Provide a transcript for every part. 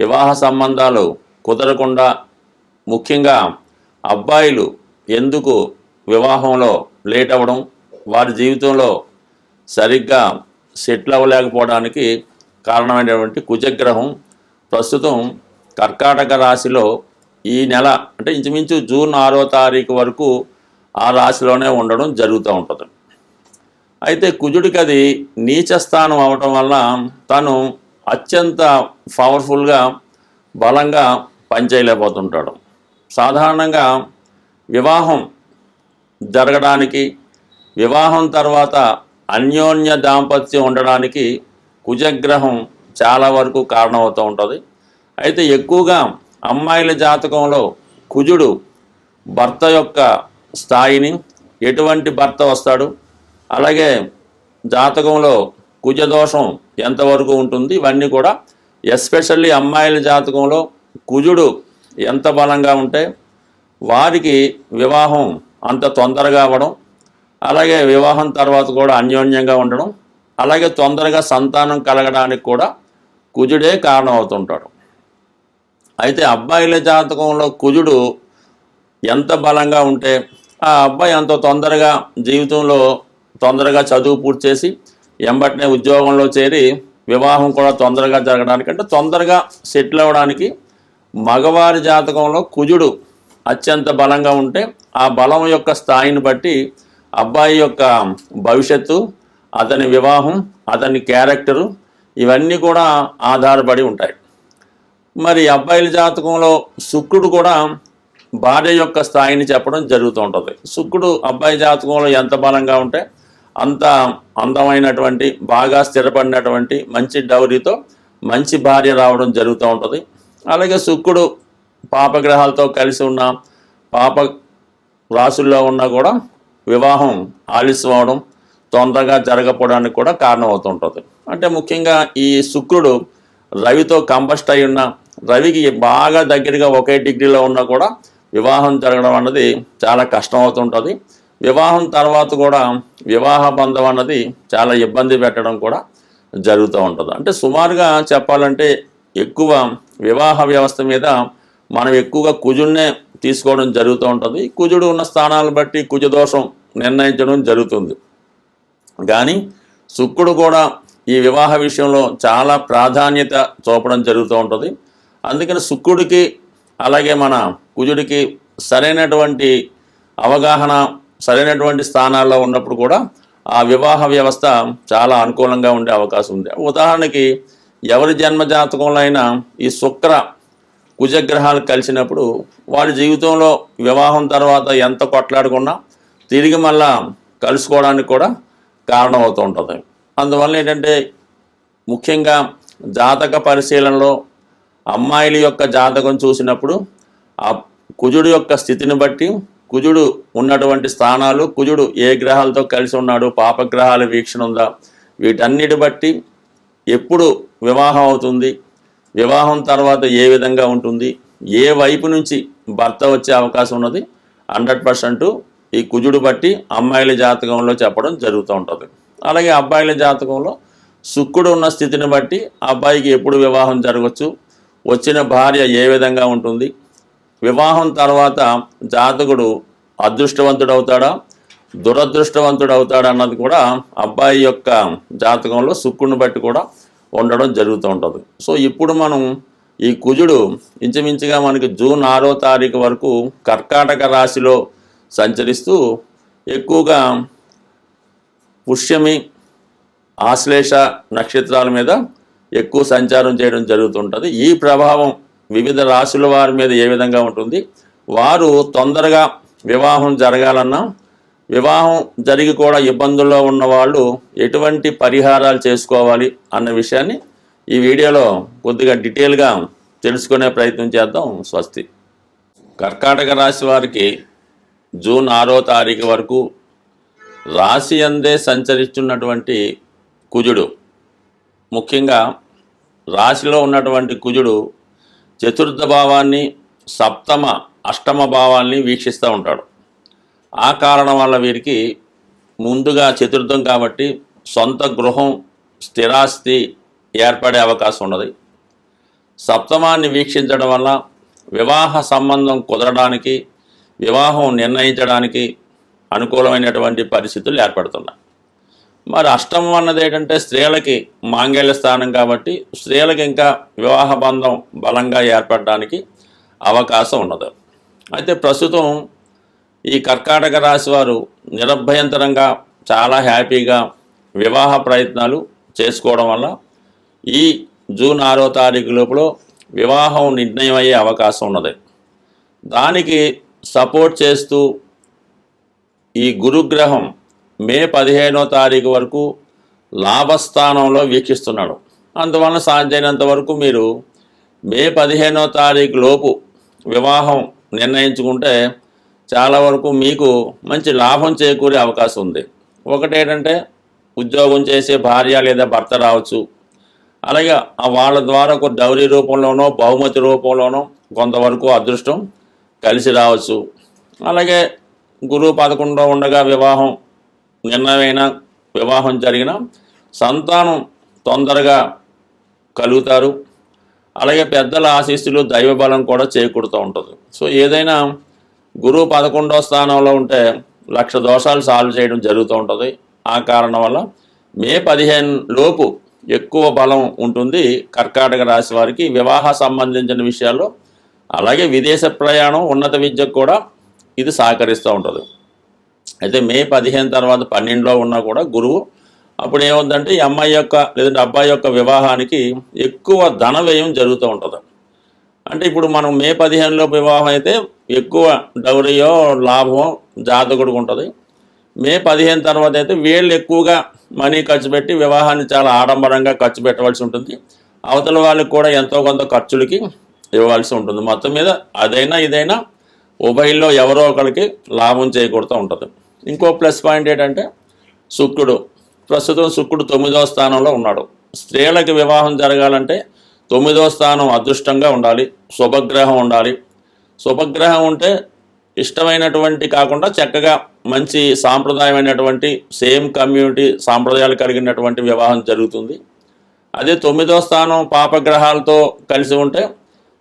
వివాహ సంబంధాలు కుదరకుండా ముఖ్యంగా అబ్బాయిలు ఎందుకు వివాహంలో లేట్ అవ్వడం వారి జీవితంలో సరిగ్గా సెటిల్ అవ్వలేకపోవడానికి కారణమైనటువంటి కుజగ్రహం. ప్రస్తుతం కర్కాటక రాశిలో ఈ నెల అంటే ఇంచుమించు జూన్ ఆరో తారీఖు వరకు ఆ రాశిలోనే ఉండడం జరుగుతూ ఉంటుంది. అయితే కుజుడికి అది నీచ స్థానం అవటం వల్ల తను అత్యంత పవర్ఫుల్గా బలంగా పనిచేయలేకపోతుంటాడు. సాధారణంగా వివాహం జరగడానికి వివాహం తర్వాత అన్యోన్య దాంపత్యం ఉండడానికి కుజగ్రహం చాలా వరకు కారణమవుతూ ఉంటుంది. అయితే ఎక్కువగా అమ్మాయిల జాతకంలో కుజుడు భర్త యొక్క స్థాయిని ఎటువంటి భర్త వస్తాడు అలాగే జాతకంలో కుజదోషం ఎంతవరకు ఉంటుంది? ఇవన్నీ కూడా ఎస్పెషల్లీ అమ్మాయిల జాతకంలో కుజుడు ఎంత బలంగా ఉంటే వారికి వివాహం అంత తొందరగా అవ్వడం అలాగే వివాహం తర్వాత కూడా అన్యోన్యంగా ఉండడం అలాగే తొందరగా సంతానం కలగడానికి కూడా కుజుడే కారణం అవుతుంటాడు అయితే అబ్బాయిల జాతకంలో కుజుడు ఎంత బలంగా ఉంటే ఆ అబ్బాయి అంత తొందరగా జీవితంలో తొందరగా చదువు పూర్తి చేసి ఎంబటినే ఉద్యోగంలో చేరి వివాహం కూడా తొందరగా జరగడానికి అంటే తొందరగా సెటిల్ అవ్వడానికి మగవారి జాతకంలో కుజుడు అత్యంత బలంగా ఉంటే ఆ బలం యొక్క స్థాయిని బట్టి అబ్బాయి యొక్క భవిష్యత్తు అతని వివాహం అతని క్యారెక్టరు ఇవన్నీ కూడా ఆధారపడి ఉంటాయి. మరి అబ్బాయిల జాతకంలో శుక్రుడు కూడా భార్య యొక్క స్థాయిని చెప్పడం జరుగుతూ ఉంటుంది. శుక్రుడు అబ్బాయి జాతకంలో ఎంత బలంగా ఉంటే అంత అందమైనటువంటి బాగా స్థిరపడినటువంటి మంచి డౌరీతో మంచి భార్య రావడం జరుగుతూ ఉంటుంది. అలాగే శుక్రుడు పాపగ్రహాలతో కలిసి ఉన్న పాప రాసుల్లో ఉన్నా కూడా వివాహం ఆలస్యం అవడం తొందరగా జరగకపోవడానికి కూడా కారణం అవుతుంటుంది అంటే ముఖ్యంగా ఈ శుక్రుడు రవితో కంబస్ట్ అయి ఉన్న రవికి బాగా దగ్గరగా ఒకే డిగ్రీలో ఉన్నా కూడా వివాహం జరగడం అన్నది చాలా కష్టం అవుతుంటుంది వివాహం తర్వాత కూడా వివాహ బంధం అన్నది చాలా ఇబ్బంది పెట్టడం కూడా జరుగుతూ ఉంటుంది. అంటే సుమారుగా చెప్పాలంటే ఎక్కువ వివాహ వ్యవస్థ మీద మనం ఎక్కువగా కుజుడినే తీసుకోవడం జరుగుతూ ఉంటుంది. కుజుడు ఉన్న స్థానాలను బట్టి కుజదోషం నిర్ణయించడం జరుగుతుంది. కానీ శుక్రుడు కూడా ఈ వివాహ విషయంలో చాలా ప్రాధాన్యత చూపడం జరుగుతూ ఉంటుంది. అందుకని శుక్రుడికి అలాగే మన కుజుడికి సరైనటువంటి అవగాహన సరైనటువంటి స్థానాల్లో ఉన్నప్పుడు కూడా ఆ వివాహ వ్యవస్థ చాలా అనుకూలంగా ఉండే అవకాశం ఉంది. ఉదాహరణకి ఎవరి జన్మ జాతకంలో అయినా ఈ శుక్ర కుజగ్రహాలు కలిసినప్పుడు వారి జీవితంలో వివాహం తర్వాత ఎంత కొట్లాడుకున్నా తిరిగి మళ్ళా కలుసుకోవడానికి కూడా కారణం అవుతూ ఉంటుంది. అందువల్ల ఏంటంటే ముఖ్యంగా జాతక పరిశీలనలో అమ్మాయిల యొక్క జాతకం చూసినప్పుడు ఆ కుజుడు యొక్క స్థితిని బట్టి కుజుడు ఉన్నటువంటి స్థానాలు కుజుడు ఏ గ్రహాలతో కలిసి ఉన్నాడు పాపగ్రహాల వీక్షణ ఉందా? వీటన్నిటి బట్టి ఎప్పుడు వివాహం అవుతుంది? వివాహం తర్వాత ఏ విధంగా ఉంటుంది? ఏ వైపు నుంచి భర్త వచ్చే అవకాశం ఉన్నది? హండ్రెడ్ పర్సెంట్ ఈ కుజుడు బట్టి అమ్మాయిల జాతకంలో చెప్పడం జరుగుతూ ఉంటుంది. అలాగే అబ్బాయిల జాతకంలో శుక్రుడు ఉన్న స్థితిని బట్టి అబ్బాయికి ఎప్పుడు వివాహం జరగవచ్చు వచ్చిన భార్య ఏ విధంగా ఉంటుంది? వివాహం తర్వాత జాతకుడు అదృష్టవంతుడు అవుతాడా దురదృష్టవంతుడు అవుతాడా అన్నది కూడా అబ్బాయి యొక్క జాతకంలో శుక్రుని బట్టి కూడా ఉండడం జరుగుతూ ఉంటుంది. సో ఇప్పుడు మనం ఈ కుజుడు ఇంచుమించుగా మనకి జూన్ ఆరో తారీఖు వరకు కర్కాటక రాశిలో సంచరిస్తూ ఎక్కువగా పుష్యమి ఆశ్లేష నక్షత్రాల మీద ఎక్కువ సంచారం చేయడం జరుగుతుంటుంది ఈ ప్రభావం వివిధ రాశుల వారి మీద ఏ విధంగా ఉంటుంది? వారు తొందరగా వివాహం జరగాలన్నా వివాహం జరిగి కూడా ఇబ్బందుల్లో ఉన్న వాళ్ళు ఎటువంటి పరిహారాలు చేసుకోవాలి అన్న విషయాన్ని ఈ వీడియోలో కొద్దిగా డీటెయిల్గా తెలుసుకునే ప్రయత్నం చేద్దాం. స్వస్తి. కర్కాటక రాశి వారికి జూన్ ఆరో తారీఖు వరకు రాశి అందే సంచరిస్తున్నటువంటి కుజుడు. ముఖ్యంగా రాశిలో ఉన్నటువంటి కుజుడు చతుర్థ భావాన్ని సప్తమ అష్టమ భావాల్ని వీక్షిస్తూ ఉంటాడు. ఆ కారణం వల్ల వీరికి ముందుగా చతుర్థం కాబట్టి సొంత గృహం స్థిరాస్తి ఏర్పడే అవకాశం ఉన్నది. సప్తమాన్ని వీక్షించడం వల్ల వివాహ సంబంధం కుదరడానికి వివాహం నిర్ణయించడానికి అనుకూలమైనటువంటి పరిస్థితులు ఏర్పడుతున్నాయి. మరి అష్టమం అన్నది ఏంటంటే స్త్రీలకి మాంగళ్య స్థానం కాబట్టి స్త్రీలకి ఇంకా వివాహ బంధం బలంగా ఏర్పడడానికి అవకాశం ఉన్నది. అయితే ప్రస్తుతం ఈ కర్కాటక రాశి వారు నిరభ్యంతరంగా చాలా హ్యాపీగా వివాహ ప్రయత్నాలు చేసుకోవడం వల్ల ఈ జూన్ ఆరో తారీఖు లోపల వివాహం నిర్ణయం అయ్యే అవకాశం ఉన్నది. దానికి సపోర్ట్ చేస్తూ ఈ గురుగ్రహం మే పదిహేనో తారీఖు వరకు లాభస్థానంలో వీక్షిస్తున్నాడు. అందువలన సాధ్యమైనంత వరకు మీరు మే పదిహేనో తారీఖు లోపు వివాహం నిర్ణయించుకుంటే చాలా వరకు మీకు మంచి లాభం చేకూరే అవకాశం ఉంది. ఒకటేంటంటే ఉద్యోగం చేసే భార్య లేదా భర్త రావచ్చు. అలాగే ఆ వాళ్ళ ద్వారా ఒక డౌరీ రూపంలోనో బహుమతి రూపంలోనో కొంతవరకు అదృష్టం కలిసి రావచ్చు. అలాగే గురువు పదకొండో ఉండగా వివాహం నిర్ణయమైన వివాహం జరిగిన సంతానం తొందరగా కలుగుతారు. అలాగే పెద్దల ఆశీస్సులు దైవబలం కూడా చేకూరుతూ ఉంటుంది. సో ఏదైనా గురువు పదకొండో స్థానంలో ఉంటే లక్ష దోషాలు సాల్వ్ చేయడం జరుగుతూ ఉంటుంది. ఆ కారణం వల్ల మే పదిహేను లోపు ఎక్కువ బలం ఉంటుంది కర్కాటక రాశి వారికి. వివాహ సంబంధించిన విషయాల్లో అలాగే విదేశ ప్రయాణం ఉన్నత విద్యకు కూడా ఇది సహకరిస్తూ ఉంటుంది. అయితే మే పదిహేను తర్వాత పన్నెండులో ఉన్నా కూడా గురువు అప్పుడు ఏముందంటే ఈ అమ్మాయి యొక్క లేదంటే అబ్బాయి యొక్క వివాహానికి ఎక్కువ ధన వ్యయం జరుగుతూ ఉంటుంది. అంటే ఇప్పుడు మనం మే పదిహేనులో వివాహం అయితే ఎక్కువ డౌరీయో లాభమో జాతకుడికి ఉంటుంది. మే పదిహేను తర్వాత అయితే వీళ్ళు ఎక్కువగా మనీ ఖర్చు పెట్టి వివాహాన్ని చాలా ఆడంబరంగా ఖర్చు పెట్టవలసి ఉంటుంది. అవతల వాళ్ళకి కూడా ఎంతో కొంత ఖర్చులకి ఇవ్వాల్సి ఉంటుంది. మొత్తం మీద అదైనా ఇదైనా ఉభయల్లో ఎవరో ఒకరికి లాభం చేకూరుతూ ఉంటుంది. ఇంకో ప్లస్ పాయింట్ ఏంటంటే శుక్రుడు ప్రస్తుతం శుక్రుడు తొమ్మిదవ స్థానంలో ఉన్నాడు. స్త్రీలకు వివాహం జరగాలంటే తొమ్మిదవ స్థానం అదృష్టంగా ఉండాలి శుభగ్రహం ఉండాలి. శుభగ్రహం ఉంటే ఇష్టమైనటువంటి కాకుండా చక్కగా మంచి సాంప్రదాయమైనటువంటి సేమ్ కమ్యూనిటీ సాంప్రదాయాలు కలిగినటువంటి వివాహం జరుగుతుంది. అదే తొమ్మిదో స్థానం పాపగ్రహాలతో కలిసి ఉంటే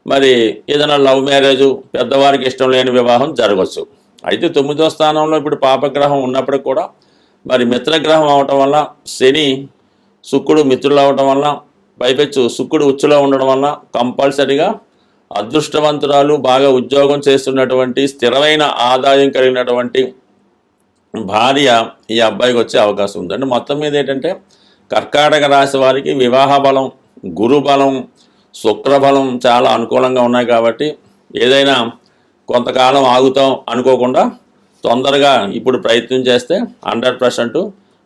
మరి ఏదైనా లవ్ మ్యారేజ్ పెద్దవారికి ఇష్టం లేని వివాహం జరగవచ్చు. అయితే తొమ్మిదో స్థానంలో ఇప్పుడు పాపగ్రహం ఉన్నప్పటికి కూడా మరి మిత్రగ్రహం అవటం వల్ల శని శుక్రుడు మిత్రులు అవటం వల్ల పైపెచ్చు శుక్రుడు ఉచ్చులో ఉండడం వల్ల కంపల్సరిగా అదృష్టవంతురాలు బాగా ఉద్యోగం చేస్తున్నటువంటి స్థిరమైన ఆదాయం కలిగినటువంటి భార్య ఈ అబ్బాయికి వచ్చే అవకాశం ఉంది అంటే మొత్తం మీద ఏంటంటే కర్కాటక రాశి వారికి వివాహ బలం గురు బలం శుక్రబలం చాలా అనుకూలంగా ఉన్నాయి కాబట్టి ఏదైనా కొంతకాలం ఆగుతాం అనుకోకుండా తొందరగా ఇప్పుడు ప్రయత్నం చేస్తే హండ్రెడ్ పర్సెంట్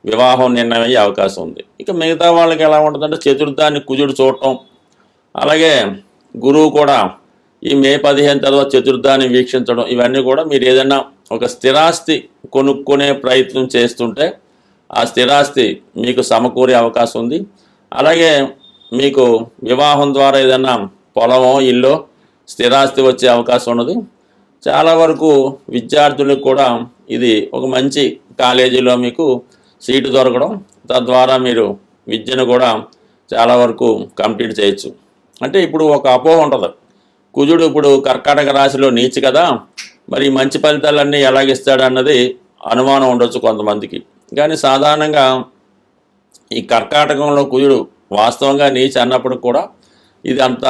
వివాహం నిర్ణయమయ్యే అవకాశం ఉంది. ఇక మిగతా వాళ్ళకి ఎలా ఉంటుందంటే చతుర్థాన్ని కుజుడు చూడటం. అలాగే గురువు కూడా ఈ మే పదిహేను తర్వాత చతుర్థాన్ని వీక్షించడం ఇవన్నీ కూడా మీరు ఏదైనా ఒక స్థిరాస్తి కొనుక్కునే ప్రయత్నం చేస్తుంటే ఆ స్థిరాస్తి మీకు సమకూరే అవకాశం ఉంది. అలాగే మీకు వివాహం ద్వారా ఏదైనా పొలమో ఇల్లు స్థిరాస్తి వచ్చే అవకాశం ఉన్నది. చాలా వరకు విద్యార్థులకు కూడా ఇది ఒక మంచి కాలేజీలో మీకు సీటు దొరకడం తద్వారా మీరు విద్యను కూడా చాలా వరకు కంప్లీట్ చేయొచ్చు. అంటే ఇప్పుడు ఒక అపోహ ఉంటుంది. కుజుడు ఇప్పుడు కర్కాటక రాశిలో నీచు కదా మరి మంచి ఫలితాలన్నీ ఎలాగిస్తాడన్నది అనుమానం ఉండొచ్చు కొంతమందికి. కానీ సాధారణంగా ఈ కర్కాటకంలో కుజుడు వాస్తవంగా నీచి అన్నప్పుడు కూడా ఇది అంత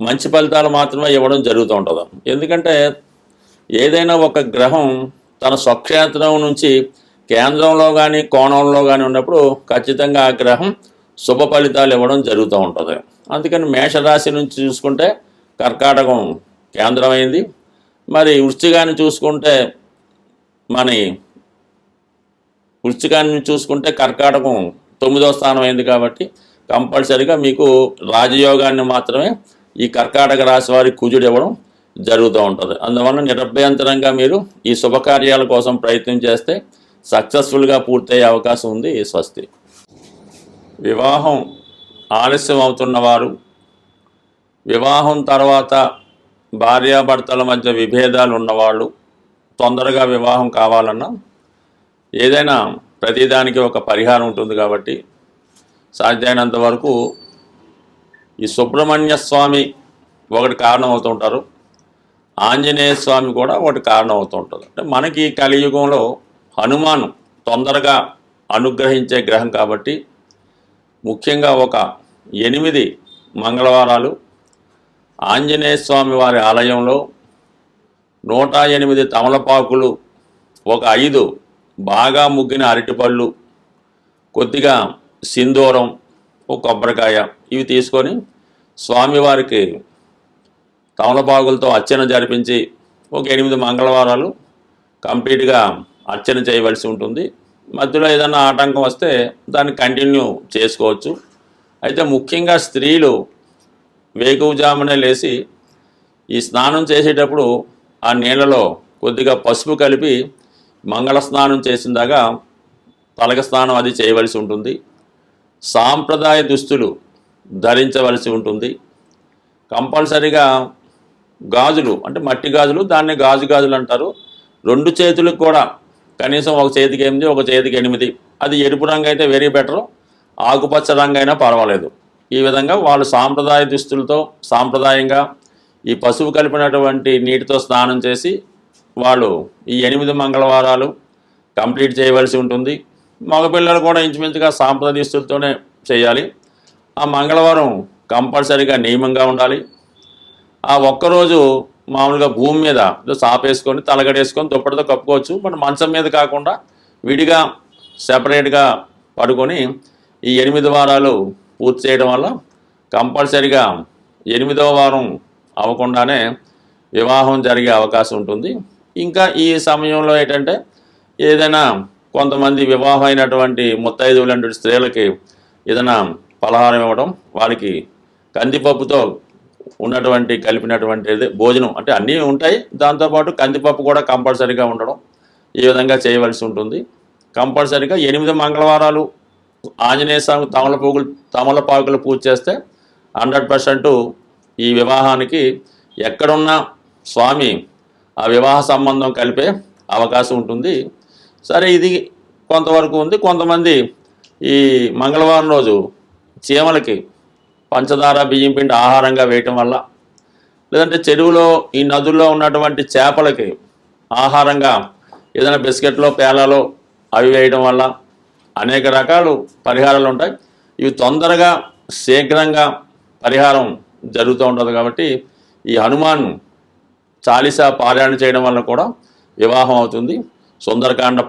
మంచి ఫలితాలు మాత్రమే ఇవ్వడం జరుగుతూ ఉంటుంది. ఎందుకంటే ఏదైనా ఒక గ్రహం తన స్వక్షేత్రం నుంచి కేంద్రంలో కానీ కోణంలో కానీ ఉన్నప్పుడు ఖచ్చితంగా ఆ గ్రహం శుభ ఫలితాలు ఇవ్వడం జరుగుతూ ఉంటుంది. అందుకని మేషరాశి నుంచి చూసుకుంటే కర్కాటకం కేంద్రమైంది. మరి వృశ్చికాన్ని చూసుకుంటే మన వృశ్చికాన్ని చూసుకుంటే కర్కాటకం తొమ్మిదో స్థానం అయింది కాబట్టి కంపల్సరిగా మీకు రాజయోగాన్ని మాత్రమే ఈ కర్కాటక రాశి వారికి కుజుడు ఇవ్వడం జరుగుతూ ఉంటుంది. అందువల్ల నిరభ్యంతరంగా మీరు ఈ శుభకార్యాల కోసం ప్రయత్నం చేస్తే సక్సెస్ఫుల్గా పూర్తయ్యే అవకాశం ఉంది ఈ స్వస్తి. వివాహం ఆలస్యం అవుతున్న వారు వివాహం తర్వాత భార్యాభర్తల మధ్య విభేదాలు ఉన్నవాళ్ళు తొందరగా వివాహం కావాలన్నా ఏదైనా ప్రతిదానికి ఒక పరిహారం ఉంటుంది కాబట్టి సాధ్యమైనంత వరకు ఈ సుబ్రహ్మణ్య స్వామి ఒకటి కారణం అవుతుంటారు ఆంజనేయ స్వామి కూడా ఒకటి కారణం అవుతుంటుంది అంటే మనకి ఈ కలియుగంలో హనుమాను తొందరగా అనుగ్రహించే గ్రహం కాబట్టి ముఖ్యంగా ఒక ఎనిమిది మంగళవారాలు ఆంజనేయ స్వామి వారి ఆలయంలో నూట ఎనిమిది తమలపాకులు ఒక ఐదు బాగా ముగ్గిన అరటిపళ్ళు కొద్దిగా సింధూరం ఒక కొబ్బరికాయ ఇవి తీసుకొని స్వామివారికి తమలపాకులతో అర్చన జరిపించి ఒక ఎనిమిది మంగళవారాలు కంప్లీట్గా అర్చన చేయవలసి ఉంటుంది. మధ్యలో ఏదైనా ఆటంకం వస్తే దాన్ని కంటిన్యూ చేసుకోవచ్చు. అయితే ముఖ్యంగా స్త్రీలు వేకువజామునే లేచి ఈ స్నానం చేసేటప్పుడు ఆ నీళ్ళలో కొద్దిగా పసుపు కలిపి మంగళ స్నానం చేసిందాగా తలక స్నానం అది చేయవలసి ఉంటుంది. సాంప్రదాయ దుస్తులు ధరించవలసి ఉంటుంది. కంపల్సరిగా గాజులు అంటే మట్టి గాజులు దాన్ని గాజు గాజులు అంటారు. రెండు చేతులకు కూడా కనీసం ఒక చేతికి ఎనిమిది ఒక చేతికి ఎనిమిది. అది ఎరుపు రంగు అయితే వెరీ బెటర్ ఆకుపచ్చ రంగు అయినా పర్వాలేదు. ఈ విధంగా వాళ్ళు సాంప్రదాయ దుస్తులతో సాంప్రదాయంగా ఈ పశువు కలిపినటువంటి నీటితో స్నానం చేసి వాళ్ళు ఈ ఎనిమిది మంగళవారాలు కంప్లీట్ చేయవలసి ఉంటుంది. మగపిల్లలు కూడా ఇంచుమించుగా సాంప్రదాయ దుస్తులతోనే చేయాలి. ఆ మంగళవారం కంపల్సరీగా నియమంగా ఉండాలి. ఆ ఒక్కరోజు మామూలుగా భూమి మీద ఏదో సాపేసుకొని తలగడేసుకొని దుప్పటితో కప్పుకోవచ్చు. మన మంచం మీద కాకుండా విడిగా సెపరేట్గా పడుకొని ఈ ఎనిమిది వారాలు పూర్తి చేయడం వల్ల కంపల్సరిగా ఎనిమిదవ వారం అవ్వకుండానే వివాహం జరిగే అవకాశం ఉంటుంది. ఇంకా ఈ సమయంలో ఏంటంటే ఏదైనా కొంతమంది వివాహం అయినటువంటి ముత్తైదువులంటి స్త్రీలకి ఏదైనా పలహారం ఇవ్వడం వాళ్ళకి కందిపప్పుతో ఉన్నటువంటి కలిపినటువంటిది భోజనం అంటే అన్నీ ఉంటాయి. దాంతోపాటు కందిపప్పు కూడా కంపల్సరీగా ఉండడం. ఈ విధంగా చేయవలసి ఉంటుంది. కంపల్సరీగా ఎనిమిది మంగళవారాలు ఆంజనేయ స్వామి తమలపూగులు తమలపాకులు పూజ చేస్తే హండ్రెడ్ పర్సెంట్ ఈ వివాహానికి ఎక్కడున్నా స్వామి ఆ వివాహ సంబంధం కలిపే అవకాశం ఉంటుంది. సరే ఇది కొంతవరకు ఉంది. కొంతమంది ఈ మంగళవారం రోజు చీమలకి పంచదార బియ్యం పిండి ఆహారంగా వేయటం వల్ల లేదంటే చెరువులో ఈ నదుల్లో ఉన్నటువంటి చేపలకి ఆహారంగా ఏదైనా బిస్కెట్లో పేలాలో అవి వేయడం వల్ల అనేక రకాలు పరిహారాలు ఉంటాయి. ఇవి తొందరగా శీఘ్రంగా పరిహారం జరుగుతూ ఉంటుంది కాబట్టి ఈ హనుమాన్ చాలీసా పారాయణ చేయడం వల్ల కూడా వివాహం అవుతుంది. సుందరకాండ